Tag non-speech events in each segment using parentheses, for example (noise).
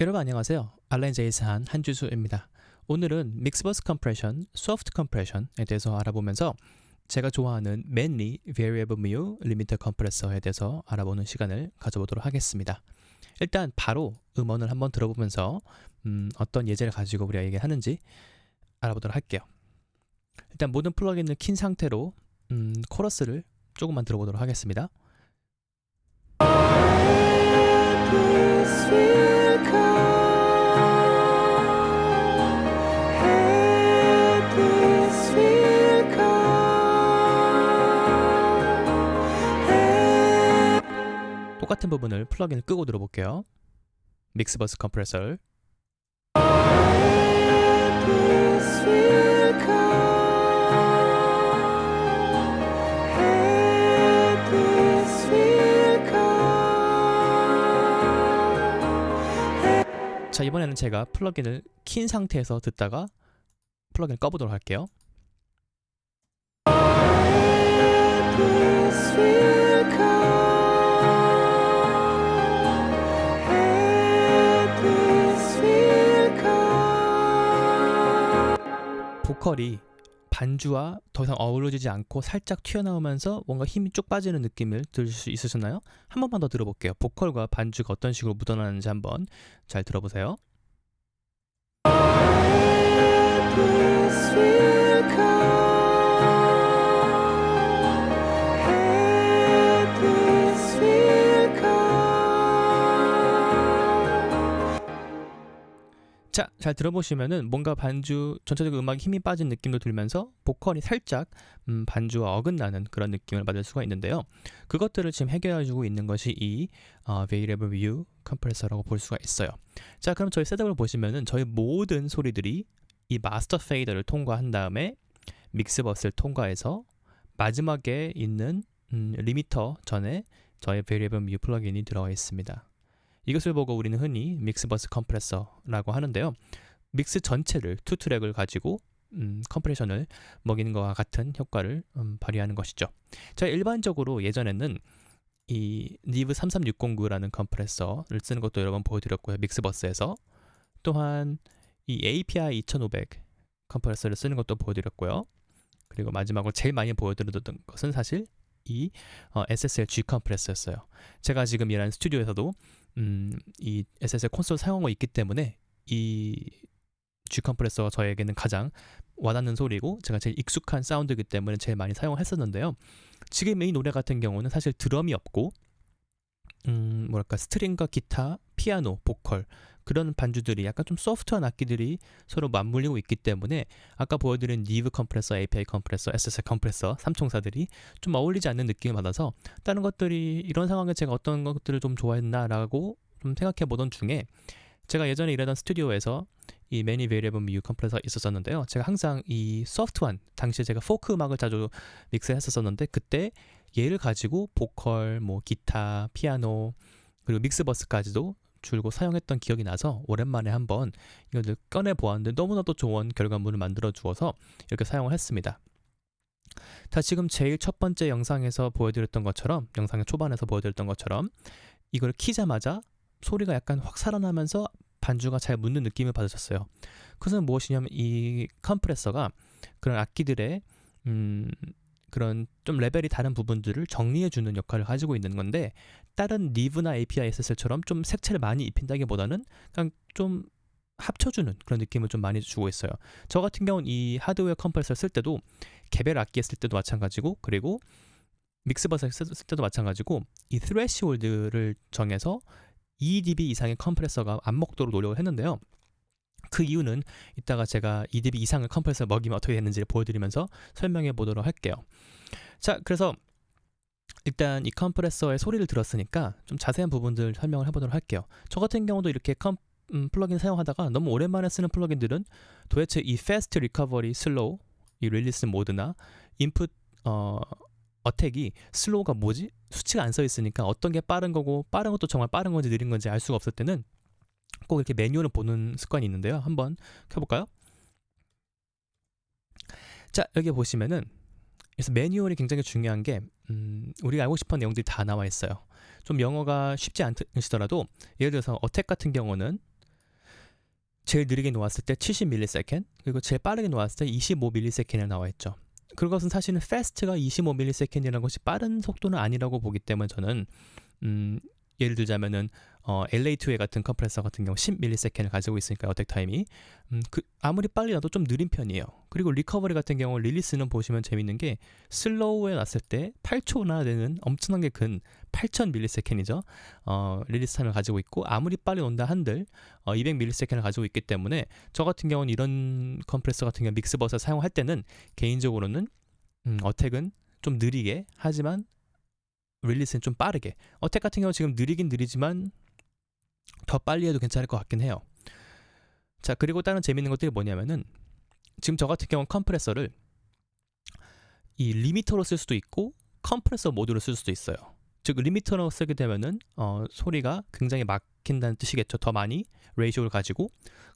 여러분 안녕하세요. 알렌 제이스한 한주수입니다. 오늘은 믹스버스 컴프레션, 소프트 컴프레션에 대해서 알아보면서 제가 좋아하는 mainly variable mu limiter 컴프레서에 대해서 알아보는 시간을 가져보도록 하겠습니다. 일단 바로 음원을 한번 들어보면서 음, 어떤 예제를 가지고 우리가 얘기하는지 알아보도록 할게요. 일단 모든 플러그인을 킨 상태로 음, 코러스를 조금만 들어보도록 하겠습니다. 똑같은 부분을 플러그인을 끄고 들어볼게요. 믹스버스 컴프레서를 자 이번에는 제가 플러그인을 킨 상태에서 듣다가 플러그인을 꺼보도록 할게요. 보컬이 반주와 더 이상 어우러지지 않고 살짝 튀어나오면서 뭔가 힘이 쭉 빠지는 느낌을 들을 수 있으셨나요? 한 번만 더 들어볼게요. 보컬과 반주가 어떤 식으로 묻어나는지 한번 잘 들어보세요. 자, 잘 들어보시면은 뭔가 반주 전체적으로 음악에 힘이 빠진 느낌도 들면서 보컬이 살짝 음, 반주와 어긋나는 그런 느낌을 받을 수가 있는데요. 그것들을 지금 해결해주고 있는 것이 이 어, Variable View 컴프레서라고 볼 수가 있어요. 자, 그럼 저희 셋업을 보시면은 저희 모든 소리들이 이 마스터 페이더를 통과한 다음에 믹스버스를 통과해서 마지막에 있는 음, 리미터 전에 저의 Variable View 플러그인이 들어가 있습니다. 이것을 보고 우리는 흔히 믹스버스 컴프레서라고 하는데요. 믹스 전체를 투 트랙을 가지고 음, 컴프레션을 먹이는 것과 같은 효과를 음, 발휘하는 것이죠. 자, 일반적으로 예전에는 이 니브 33609라는 컴프레서를 쓰는 것도 여러 번 보여드렸고요. 믹스버스에서 또한 이 API 2500 컴프레서를 쓰는 것도 보여드렸고요. 그리고 마지막으로 제일 많이 보여드렸던 것은 사실 이 어, SSL G 컴프레서였어요. 제가 지금 일하는 스튜디오에서도 음, 이 SSL 콘솔 사용하고 있기 때문에 이 G 컴프레서가 저에게는 가장 와닿는 소리고 제가 제일 익숙한 사운드이기 때문에 제일 많이 사용했었는데요. 지금 이 노래 같은 경우는 사실 드럼이 없고 음, 뭐랄까 스트링과 기타, 피아노, 보컬 그런 반주들이 약간 좀 소프트한 악기들이 서로 맞물리고 있기 때문에 아까 보여드린 니브 컴프레서, API 컴프레서, SSL 컴프레서 삼총사들이 좀 어울리지 않는 느낌을 받아서 다른 것들이 이런 상황에 제가 어떤 것들을 좀 좋아했나라고 좀 생각해 보던 중에 제가 예전에 일하던 스튜디오에서 이 매니 베리에블 뮤 컴프레서가 있었었는데요. 제가 항상 이 소프트한 당시에 제가 포크 음악을 자주 믹스했었었는데 그때 얘를 가지고 보컬, 뭐 기타, 피아노 그리고 믹스버스까지도 줄고 사용했던 기억이 나서 오랜만에 한번 이것을 꺼내 보았는데 너무나도 좋은 결과물을 만들어 주어서 이렇게 사용을 했습니다. 자, 지금 제일 첫 번째 영상에서 보여드렸던 것처럼 영상의 초반에서 보여드렸던 것처럼 이걸 키자마자 소리가 약간 확 살아나면서 반주가 잘 묻는 느낌을 받으셨어요. 그것은 무엇이냐면 이 컴프레서가 그런 악기들의 음, 그런 좀 레벨이 다른 부분들을 정리해 주는 역할을 가지고 있는 건데 다른 리브나 API SSL처럼 좀 색채를 많이 입힌다기보다는 그냥 좀 합쳐주는 그런 느낌을 좀 많이 주고 있어요. 저 같은 경우는 이 하드웨어 컴프레서 쓸 때도 개별 악기 쓸 때도 마찬가지고 그리고 믹스버스 쓸 때도 마찬가지고 이 threshold를 정해서 2dB 이상의 컴프레서가 안 먹도록 노력을 했는데요. 그 이유는 이따가 제가 2dB 이상의 컴프레서 먹이면 어떻게 되는지를 보여드리면서 설명해 보도록 할게요. 자, 그래서 일단 이 컴프레서의 소리를 들었으니까 좀 자세한 부분들 설명을 해보도록 할게요. 저 같은 경우도 이렇게 컴, 음, 플러긴 사용하다가 너무 오랜만에 쓰는 플러긴들은 도대체 이 Fast Recovery Slow, 이 릴리스 모드나 인풋 어, 어택이 슬로우가 뭐지? 수치가 안 써 있으니까 어떤 게 빠른 거고 빠른 것도 정말 빠른 건지 느린 건지 알 수가 없을 때는 꼭 이렇게 매뉴얼을 보는 습관이 있는데요. 한번 켜볼까요? 자 여기 보시면은 그래서 매뉴얼이 굉장히 중요한 게 음, 우리가 알고 싶은 내용들이 다 나와 있어요. 좀 영어가 쉽지 않으시더라도 예를 들어서 어택 같은 경우는 제일 느리게 놓았을 때 70ms 그리고 제일 빠르게 놓았을 때 25ms에 나와 있죠. 그것은 사실은 fast가 25ms이라는 것이 빠른 속도는 아니라고 보기 때문에 저는 음, 예를 들자면은 어, LA2의 같은 컴프레서 같은 경우 10ms를 가지고 있으니까 어택 타임이 음, 그 아무리 빨리 나도 좀 느린 편이에요. 그리고 리커버리 같은 경우 릴리스는 보시면 재밌는 게 슬로우에 났을 때 8초나 되는 엄청나게 근 8000ms이죠. 어, 릴리스 타임을 가지고 있고 아무리 빨리 온다 한들 어, 200ms를 가지고 있기 때문에 저 같은 경우는 이런 컴프레서 같은 경우 믹스버스 사용할 때는 개인적으로는 음, 어택은 좀 느리게 하지만 릴리스는 좀 빠르게 어택 같은 경우 지금 느리긴 느리지만 더 빨리 해도 괜찮을 것 같긴 해요. 자 그리고 다른 재밌는 것들이 뭐냐면은 지금 저 같은 경우는 컴프레서를 이 리미터로 쓸 수도 있고 컴프레서 모드로 쓸 수도 있어요. 즉 리미터로 쓰게 되면은 어, 소리가 굉장히 막힌다는 뜻이겠죠. 더 많이 레이쇼를 가지고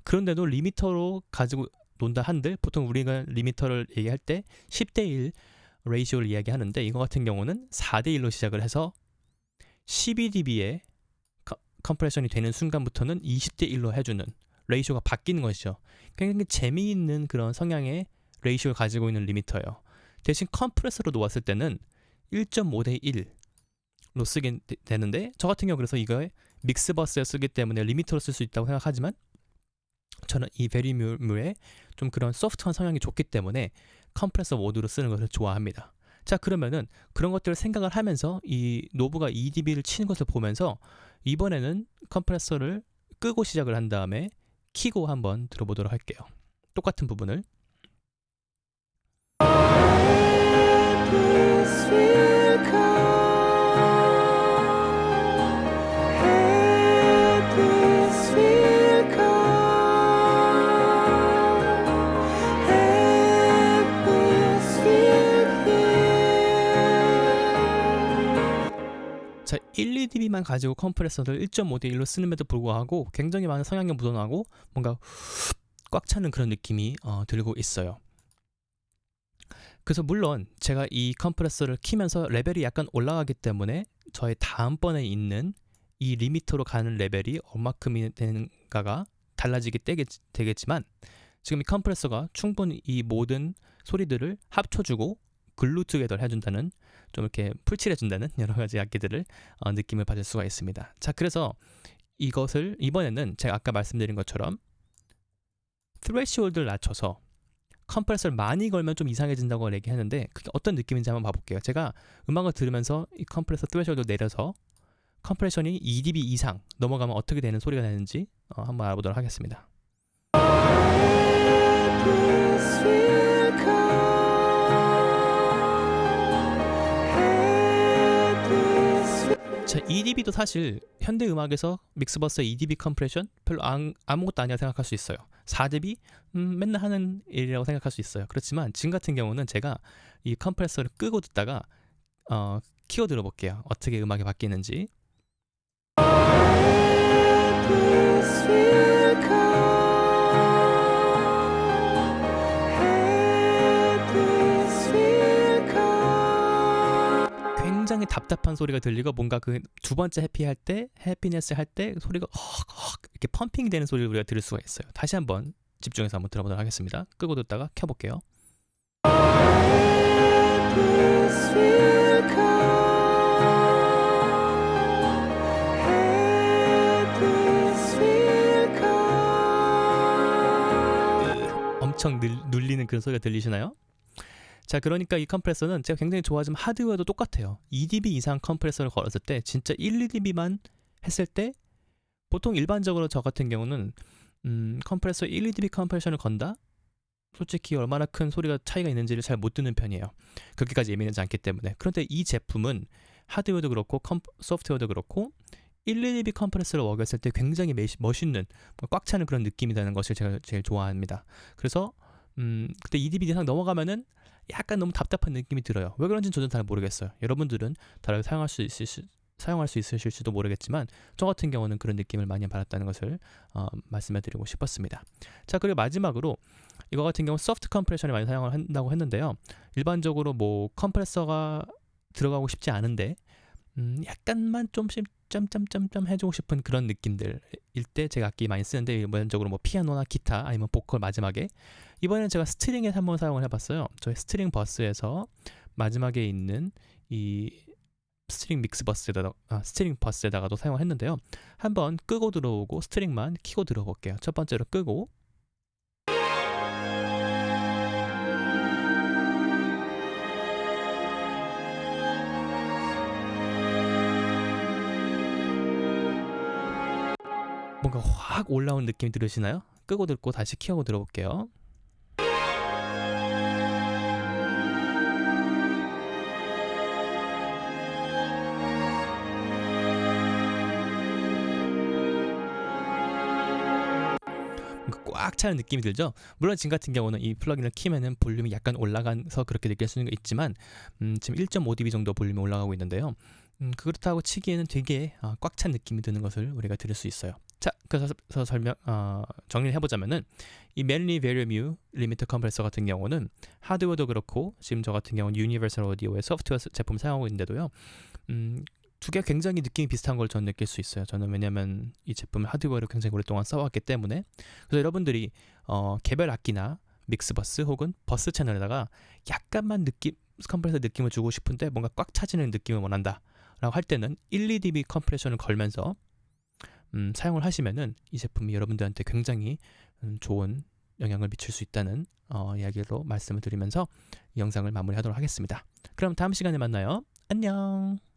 그런데도 리미터로 가지고 논다 한들 보통 우리가 리미터를 얘기할 때 10대 1 레이쇼를 이야기하는데 이거 같은 경우는 4대 1로 시작을 해서 12dB의 컴프레션이 되는 순간부터는 20대 1로 해주는 레이쇼가 바뀌는 것이죠. 굉장히 재미있는 그런 성향의 레이쇼를 가지고 있는 리미터예요. 대신 컴프레서로 놓았을 때는 1.5 대 1로 쓰게 되는데 저 같은 경우 그래서 이거에 믹스버스에 쓰기 때문에 리미터로 쓸 수 있다고 생각하지만 저는 이 베리뮤의 좀 그런 소프트한 성향이 좋기 때문에 컴프레서 모드로 쓰는 것을 좋아합니다. 자 그러면은 그런 것들을 생각을 하면서 이 노브가 EDB를 치는 것을 보면서 이번에는 컴프레서를 끄고 시작을 한 다음에 키고 한번 들어보도록 할게요. 똑같은 부분을 1, 2dB만 가지고 컴프레서를 1.5대 1로 쓰는데도 불구하고 굉장히 많은 성향이 묻어나고 뭔가 꽉 차는 그런 느낌이 어, 들고 있어요. 그래서 물론 제가 이 컴프레서를 키면서 레벨이 약간 올라가기 때문에 저의 다음번에 있는 이 리미터로 가는 레벨이 얼마큼이 되는가가 달라지게 되겠지만 지금 이 컴프레서가 충분히 이 모든 소리들을 합쳐주고 글루 투게더 해준다는 좀 이렇게 풀칠해준다는 (laughs) 여러 가지 악기들을 어, 느낌을 받을 수가 있습니다. 자, 그래서 이것을 이번에는 제가 아까 말씀드린 것처럼 트레시홀드를 낮춰서 컴프레서를 많이 걸면 좀 이상해진다고 얘기하는데 그게 어떤 느낌인지 한번 봐볼게요. 제가 음악을 들으면서 이 컴프레서 트레시홀드 내려서 컴프레션이 2dB 이상 넘어가면 어떻게 되는 소리가 나는지 어, 한번 알아보도록 하겠습니다. EDB도 사실 현대 음악에서 믹스버스의 EDB 컴프레션 별로 안, 아무것도 아니라 생각할 수 있어요. 4dB 음, 맨날 하는 일이라고 생각할 수 있어요. 그렇지만 지금 같은 경우는 제가 이 컴프레서를 끄고 듣다가 어, 키워 들어볼게요. 어떻게 음악이 바뀌는지. 굉장히 답답한 소리가 들리고 뭔가 그 두 번째 해피할 때 해피네스 할 때 소리가 헉헉 이렇게 펌핑이 되는 소리를 우리가 들을 수가 있어요. 다시 한번 집중해서 한번 들어보도록 하겠습니다. 끄고 듣다가 켜볼게요. 엄청 늘, 눌리는 그런 소리가 들리시나요? 자 그러니까 이 컴프레서는 제가 굉장히 좋아하지만 하드웨어도 똑같아요. 2dB 이상 컴프레서를 걸었을 때 진짜 1, 2dB만 했을 때 보통 일반적으로 저 같은 경우는 음, 컴프레서 1, 2dB 컴프레션을 건다? 솔직히 얼마나 큰 소리가 차이가 있는지를 잘 못 듣는 편이에요. 그렇게까지 예민하지 않기 때문에. 그런데 이 제품은 하드웨어도 그렇고 컴, 소프트웨어도 그렇고 1, 2dB 컴프레서를 먹였을 때 굉장히 멋있는 꽉 차는 그런 느낌이라는 것을 제가 제일 좋아합니다. 그래서 음, 그때 2dB 이상 넘어가면은 약간 너무 답답한 느낌이 들어요. 왜 그런지는 저도 잘 모르겠어요. 여러분들은 다르게 사용할 수 있을 수, 사용할 수 있으실지도 모르겠지만 저 같은 경우는 그런 느낌을 많이 받았다는 것을 어, 말씀해드리고 싶었습니다. 자 그리고 마지막으로 이거 같은 경우 소프트 컴프레션을 많이 사용을 한다고 했는데요. 일반적으로 뭐 컴프레서가 들어가고 싶지 않은데 음, 약간만 좀씩 점점점점 해주고 싶은 그런 느낌들일 때 제가 악기 많이 쓰는데 일반적으로 뭐 피아노나 기타 아니면 보컬 마지막에 이번에는 제가 스트링에 한번 사용을 해봤어요. 저희 스트링 버스에서 마지막에 있는 이 스트링 믹스 버스에다가 아, 스트링 버스에다가도 사용을 했는데요. 한번 끄고 들어오고 스트링만 키고 들어볼게요. 첫 번째로 끄고 뭔가 확 올라온 느낌이 들으시나요? 끄고 듣고 다시 키하고 들어볼게요. 꽉 차는 느낌이 들죠. 물론 지금 같은 경우는 이 플러그인을 키면은 볼륨이 약간 올라가서 그렇게 느낄 수는 있지만 음, 지금 1.5dB 정도 볼륨이 올라가고 있는데요. 음, 그렇다고 치기에는 되게 어, 꽉찬 느낌이 드는 것을 우리가 들을 수 있어요. 자, 그래서 설명 어, 정리를 해보자면은 이 멜리 베리뮤 리미트 컴프레서 같은 경우는 하드웨어도 그렇고 지금 저 같은 경우는 유니버설 오디오의 소프트웨어 제품 사용하고 있는데도요. 음, 두 개 굉장히 느낌이 비슷한 걸 저는 느낄 수 있어요. 저는 왜냐면 이 제품을 하드웨어를 굉장히 오랫동안 써왔기 때문에 그래서 여러분들이 어, 개별 악기나 믹스버스 혹은 버스 채널에다가 약간만 느낌 컴프레서 느낌을 주고 싶은데 뭔가 꽉 차지는 느낌을 원한다. 라고 할 때는 1, 2dB 컴프레션을 걸면서 음, 사용을 하시면은 이 제품이 여러분들한테 굉장히 음, 좋은 영향을 미칠 수 있다는 어, 이야기로 말씀을 드리면서 이 영상을 마무리하도록 하겠습니다. 그럼 다음 시간에 만나요. 안녕.